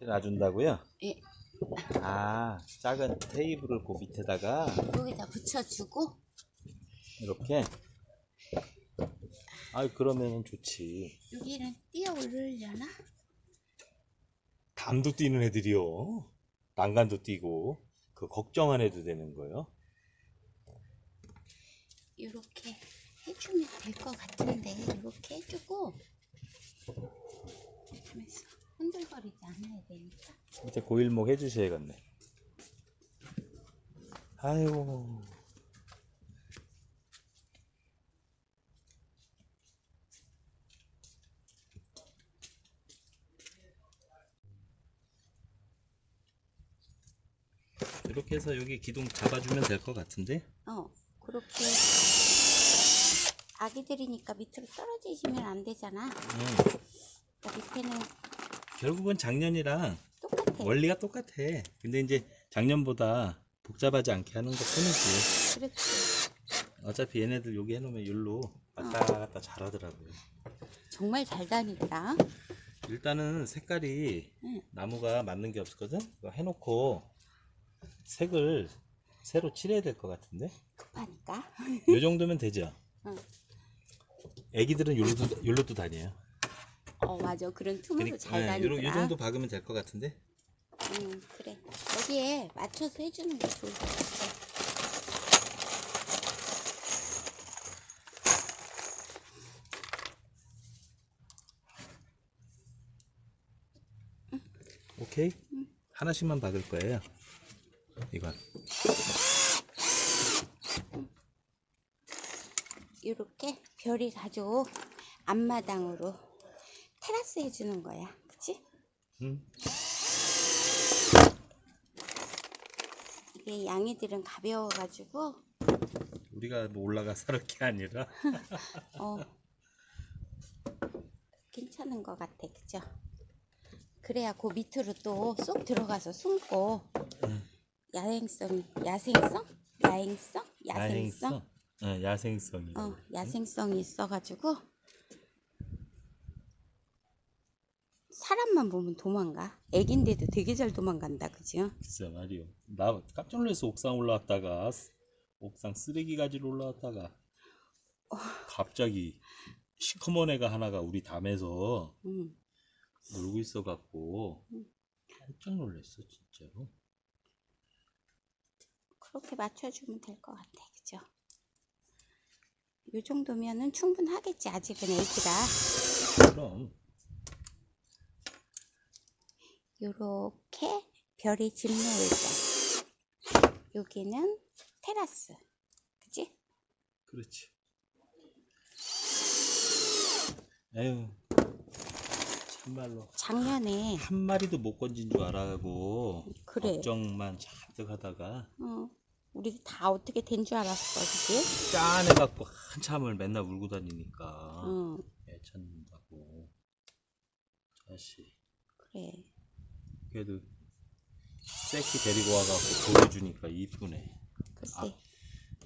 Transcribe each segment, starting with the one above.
놔준다고요? 예. 아, 작은 테이블을 그 밑에다가 여기다 붙여주고 이렇게. 아, 그러면은 좋지. 여기는 띄어 올리려나? 담도 뛰는 애들이요. 난간도 뛰고 그 걱정 안 해도 되는 거예요. 이렇게 해주면 될 것 같은데 이렇게 해주고 하면서 흔들거리지 않아야 되니까 이제 고일목 해주셔야겠네. 아이고. 이렇게 해서 여기 기둥 잡아주면 될 것 같은데? 어 그렇게 아기들이니까 밑으로 떨어지시면 안 되잖아 응. 그러니까 밑에는 결국은 작년이랑 똑같아 원리가 똑같아. 근데 이제 작년보다 복잡하지 않게 하는 것 뿐이지. 그렇지 어차피 얘네들 여기 해놓으면 일로 왔다 갔다 잘하더라고요. 정말 잘 다니더라 일단은 색깔이 응. 나무가 맞는 게 없었거든? 이거 해놓고 색을 새로 칠해야 될 것 같은데? 급하니까 이 정도면 되죠? 응. 애기들은 요로도, 요로도 다녀요. 어 맞아 그런 틈으로 잘 네, 다니더라 요, 요 정도 박으면 될 것 같은데? 응 그래 여기에 맞춰서 해주는 게 좋을 것 같아 오케이? 하나씩만 박을 거예요. 이건. 이렇게 별이 가족 앞마당으로 테라스 해주는 거야 그치? 음. 이게 양이들은 가벼워가지고 우리가 뭐 올라가서 할게 아니라. 어 괜찮은 것 같아 그죠? 그래야 그 밑으로 또 쏙 들어가서 숨고 음. 야행성 야생성? 야행성? 야생성? 야행성? 네, 야생성이. 어 야생성이 있어가지고 사람만 보면 도망가 애긴데도 되게 잘 도망간다 그죠? 진짜 말이요. 나 깜짝 놀라서 옥상 올라왔다가 옥상 쓰레기 가지러 올라왔다가 갑자기 시커먼 애가 하나가 우리 담에서 음. 놀고 있어갖고 음. 깜짝 놀랐어 진짜로. 그렇게 맞춰주면 될 것 같아 그죠? 요 정도면은 충분하겠지 아직은 애기라 그럼 요렇게 별이 집 놓을 때. 여기는 테라스. 그치? 그렇지. 에휴 참말로. 작년에 한 마리도 못 건진 줄 알아고 그래. 걱정만 잔뜩 하다가 어, 우리 다 어떻게 된 줄 알았어 그치? 짠해갖고 한참을 맨날 울고 다니니까. 응. 애 찾는다고. 자식. 그래 그래도 새끼 데리고 와갖고 보여주니까 이쁘네. 글쎄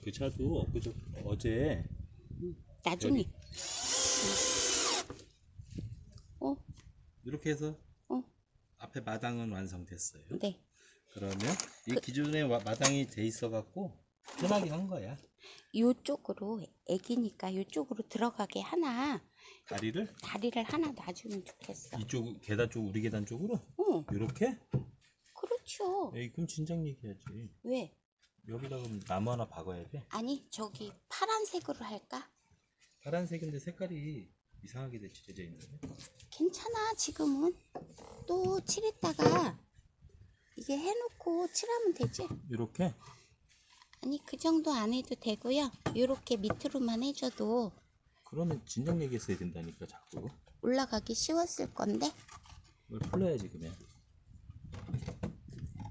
그 차도 그저 어제 나중에. 어? 이렇게 해서 어? 앞에 마당은 완성됐어요. 네. 그러면 이 그- 기존에 와- 마당이 돼 있어갖고 편하게 한 거야. 요쪽으로 애기니까 요쪽으로 들어가게 하나. 다리를? 다리를 하나 놔주면 좋겠어. 이쪽 계단 쪽 우리 계단 쪽으로? 어 이렇게? 그렇죠. 에이 그럼 진작 얘기하지. 왜? 여기다 그럼 나무 하나 박아야 돼? 아니 저기 파란색으로 할까? 파란색인데 색깔이 이상하게 칠해져 있는데? 괜찮아 지금은. 또 칠했다가 이게 해놓고 칠하면 되지? 이렇게? 아니 그 정도 안 해도 되고요. 이렇게 밑으로만 해줘도 그러면 진작 얘기했어야 된다니까 자꾸. 올라가기 쉬웠을 건데 이걸 풀러야지 그러면.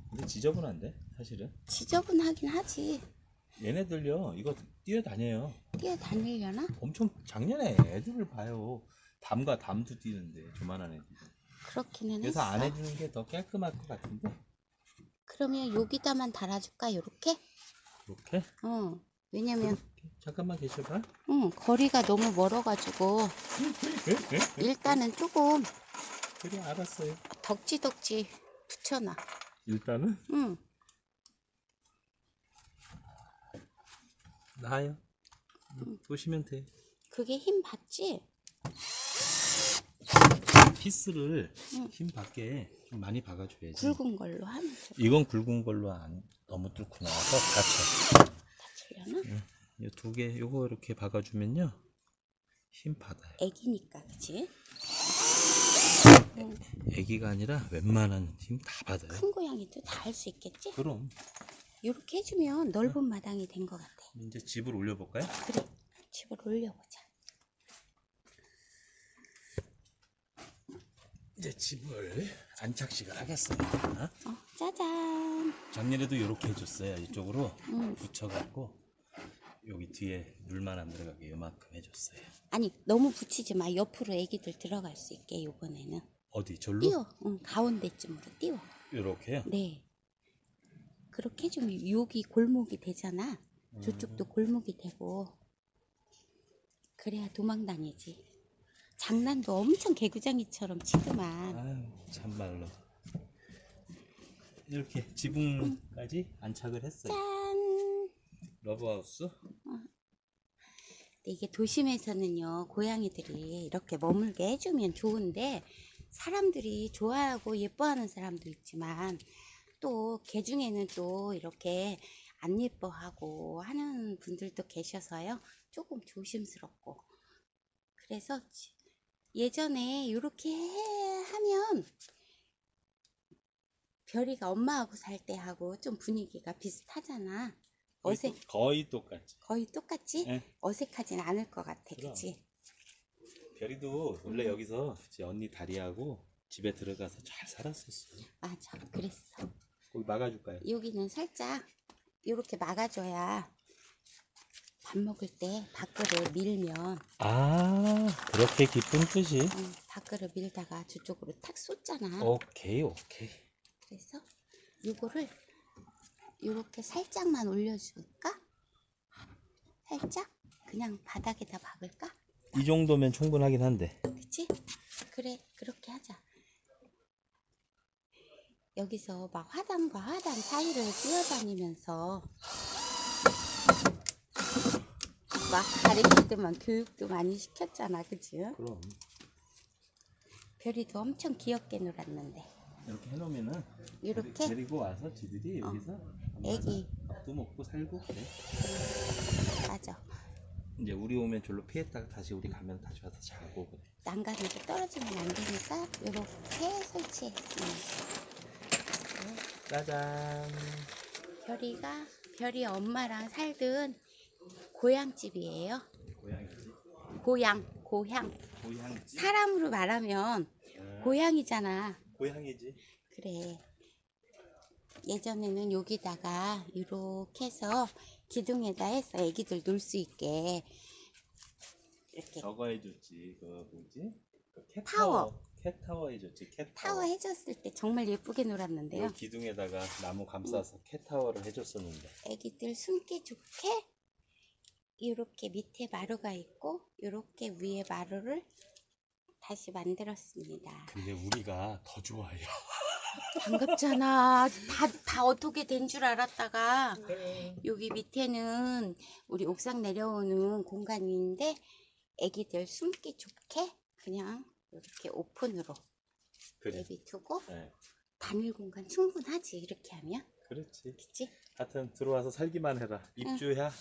근데 지저분한데 사실은? 지저분하긴 하지. 얘네들요 이거 뛰어다녀요. 뛰어다니려나? 엄청 작년에 애들을 봐요. 담과 담도 뛰는데 조만한 애들 그렇기는 그래서 했어. 안 해주는 게 더 깔끔할 것 같은데. 그러면 여기다만 달아줄까 요렇게? 이렇게? 어 왜냐면 잠깐만 계셔봐. 응 거리가 너무 멀어가지고. 일단은 조금 그래 알았어요. 덕지덕지 붙여놔. 일단은 응. 나요. 음, 보시면 돼. 그게 힘 받지? 피스를 응. 힘 받게 좀 많이 박아줘야지. 굵은 걸로 하면 돼. 이건 굵은 걸로 안 너무 뚫고 나와서 다쳐. 다치려나? 이두개 요거 이렇게 박아주면요 힘 받아요. 애기니까, 그치? 응. 애기가 아니라 웬만한 힘다 받아요. 큰 고양이도 다 할 수 있겠지? 그럼 이렇게 해주면 넓은 마당이 된 것 같아. 이제 집을 올려볼까요? 그래, 집을 올려보자. 이제 집을 안착식을 하겠어요. 어, 짜잔. 작년에도 이렇게 해줬어요. 이쪽으로 응. 붙여갖고 여기 뒤에 물만 안 들어가게 요만큼 해줬어요. 아니, 너무 붙이지 마. 옆으로 애기들 들어갈 수 있게, 요번에는. 어디 절로? 띄워. 응, 가운데쯤으로 띄워. 이렇게요. 네. 그렇게 해주면 여기 골목이 되잖아. 저쪽도 골목이 되고. 그래야 도망 다니지. 장난도 엄청 개구장이처럼 치더만. 아유 참말로 이렇게 지붕까지 안착을 했어요. 짠! 러브하우스 근데 이게 도심에서는요, 고양이들이 이렇게 머물게 해주면 좋은데, 사람들이 좋아하고 예뻐하는 사람도 있지만, 또, 개 중에는 또 이렇게 안 예뻐하고 하는 분들도 계셔서요, 조금 조심스럽고. 그래서 지- 예전에 이렇게 하면, 별이가 엄마하고 살 때 하고 좀 분위기가 비슷하잖아. 어색, 거의, 똑같지. 거의 똑같지? 예. 어색하진 않을 것 같아, 그럼. 그치? 별이도 원래 여기서 이제 언니 다리하고 집에 들어가서 잘 살았었어. 맞아, 그랬어. 거기 막아줄까요? 여기는 살짝 이렇게 막아줘야 밥 먹을 때 밖으로 밀면 아 그렇게 깊은 뜻이. 응, 밖으로 밀다가 저쪽으로 탁 쏟잖아. 오케이 오케이. 그래서 요거를 요렇게 살짝만 올려줄까? 살짝? 그냥 바닥에다 박을까? 이 정도면 충분하긴 한데. 그치? 그래, 그렇게 하자. 여기서 막 화단과 화단 사이를 뛰어다니면서 막 가르칠 때만 교육도 많이 시켰잖아, 그치? 그럼 별이도 엄청 귀엽게 놀았는데. 이렇게 해놓으면은 이렇게 데리고 와서 지들이 어. 여기서 애기, 밥도 먹고 살고 그래. 맞아. 이제 우리 오면 절로 피했다가 다시 우리 가면 다시 와서 자고 그래. 난간으로 떨어지면 안 되니까 이렇게 설치했습니다. 짜잔. 별이가 별이 엄마랑 살던 고향집이에요. 고양이지. 고향, 고향. 고양이지. 사람으로 말하면 어, 고향이잖아. 고양이지. 그래. 예전에는 여기다가 이렇게 해서 기둥에다 해서 애기들 놀 수 있게 이렇게 저거 해줬지. 그 뭐지? 그 타워. 캣타워. 캣타워 해줬지. 캣타워. 타워 해줬을 때 정말 예쁘게 놀았는데요. 요 기둥에다가 나무 감싸서 캣타워를 해줬었는데. 애기들 숨기 좋게 이렇게 밑에 마루가 있고 이렇게 위에 마루를 다시 만들었습니다. 근데 우리가 더 좋아요. 반갑잖아. 다, 다 어떻게 된 줄 알았다가 여기 밑에는 우리 옥상 내려오는 공간인데 애기들 숨기 좋게 그냥 이렇게 오픈으로 그래. 내비두고 네, 단일 공간 충분하지 이렇게 하면 그렇지. 그치? 하여튼 들어와서 살기만 해라. 입주야.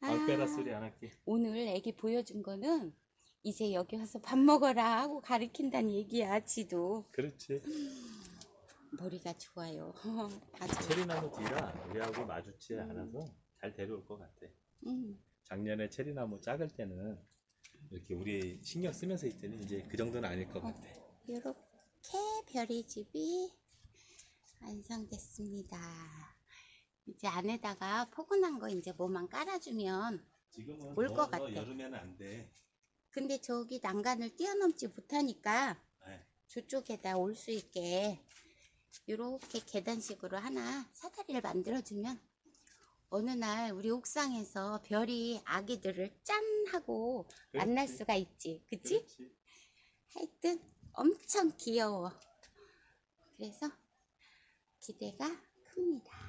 말 빼라 소리 안 할게. 오늘 애기 보여준 거는 이제 여기 와서 밥 먹어라 하고 가르친다는 얘기야 지도 그렇지. 머리가 좋아요 아주 체리나무 뒤라 우리하고 마주치 않아서 잘 데려올 것 같아. 음, 작년에 체리나무 작을 때는 이렇게 우리 신경 쓰면서 있더니 이제 그 정도는 아닐 것 같아. 이렇게 별이 집이 완성됐습니다 이제 안에다가 포근한 거 이제 뭐만 깔아주면 지금은 올 것 더워서 같아. 여름에는 안 돼. 근데 저기 난간을 뛰어넘지 못하니까 네. 저쪽에다 올 수 있게 이렇게 계단식으로 하나 사다리를 만들어주면 어느 날 우리 옥상에서 별이 아기들을 짠 하고 만날 그렇지. 수가 있지 그치? 그렇지. 하여튼 엄청 귀여워. 그래서 기대가 큽니다.